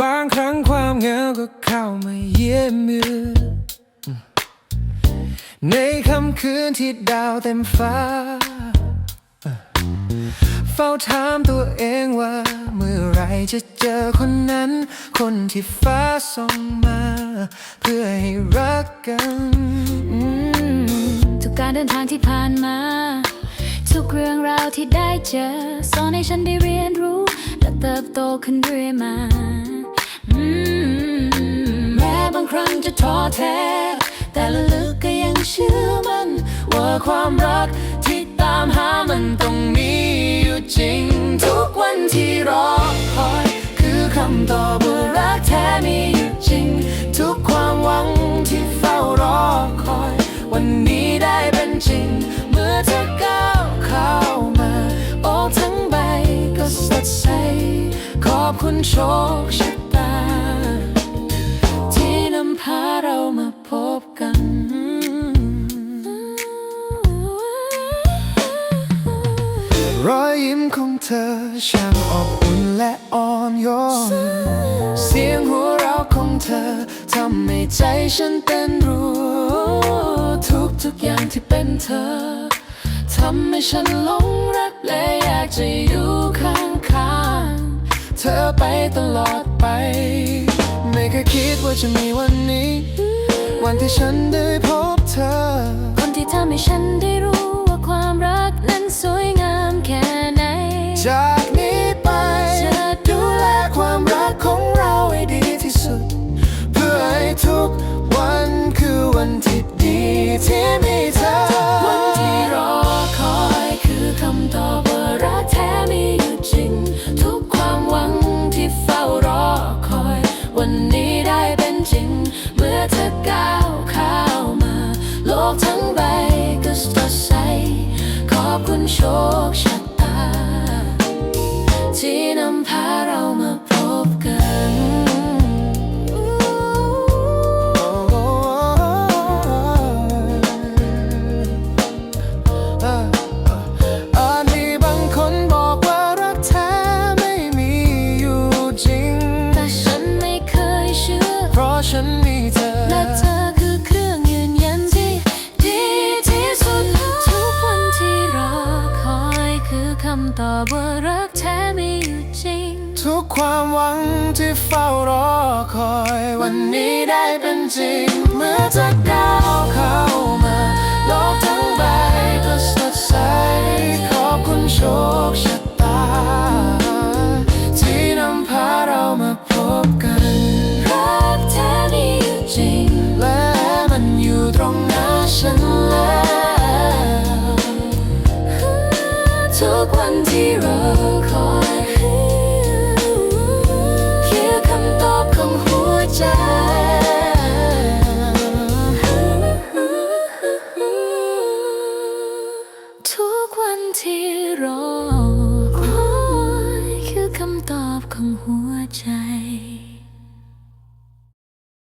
บางครั้งความเหงาก็เข้ามาเยี่ยมเมือ ในค่ำคืนที่ดาวเต็มฟ้า เฝ้าถามตัวเองว่า เมื่อไรจะเจอคนนั้น คนที่ฟ้าส่งมา เพื่อให้รักกันทุกการเดินทางที่ผ่านมา ทุกเรื่องราวที่ได้เจอสอนให้ฉันได้เรียนรู้ และเติบโตขึ้นเรื่อยมาแม้บางครั้งจะท้อแท้ แต่ลึกก็ เชื่อมันว่าความรักที่ตามหามันต้องมีอยู่จริง ทุกวันที่รอคอย คือคำตอบว่ารักแท้มีอยู่จริง ทุกความหวังที่เฝ้ารอคอย วันนี้ได้เป็นจริง เมื่อเธอก้าวเข้ามาโอ้ทั้งใบก็สดใสขอบคุณโชคชะตาที่นำพาเรามาพบกัน อบอุ่นและอ่อนโยน เสียงหัวเราะของเธอทำให้ใจฉันเต้นรัวทุกทุกอย่างที่เป็นเธอทำให้ฉันหลงรักและอยากจะอยู่ข้างข้างๆเธอไปตลอดไป ไม่เคยคิดว่าจะมีวันนี้ วันที่ฉันได้พบเธอ คนที่ทำให้ฉันได้รู้ว่าความรักนั้นสวยงามแค่ไหนจากนี้ ที่มีเธอ วันที่รอคอยคือคำตอบว่ารักแท้มีอยู่จริง ทุกความหวังที่เฝ้ารอคอย วันนี้ได้เป็นจริง เมื่อเธอก้าวเข้ามา โลกทั้งใบก็สดใสขอบคุณโชคชะ ตอบว่ารักแท้ไม่อยู่จริง ทุกความหวังที่เฝ้ารอคอย วันนี้ได้เป็นจริงเมื่อจะก้ กวันที่รอคอยคือคำตอบของหัวใจทุกวันที่รอคอยคือคำตอบของหัวใจ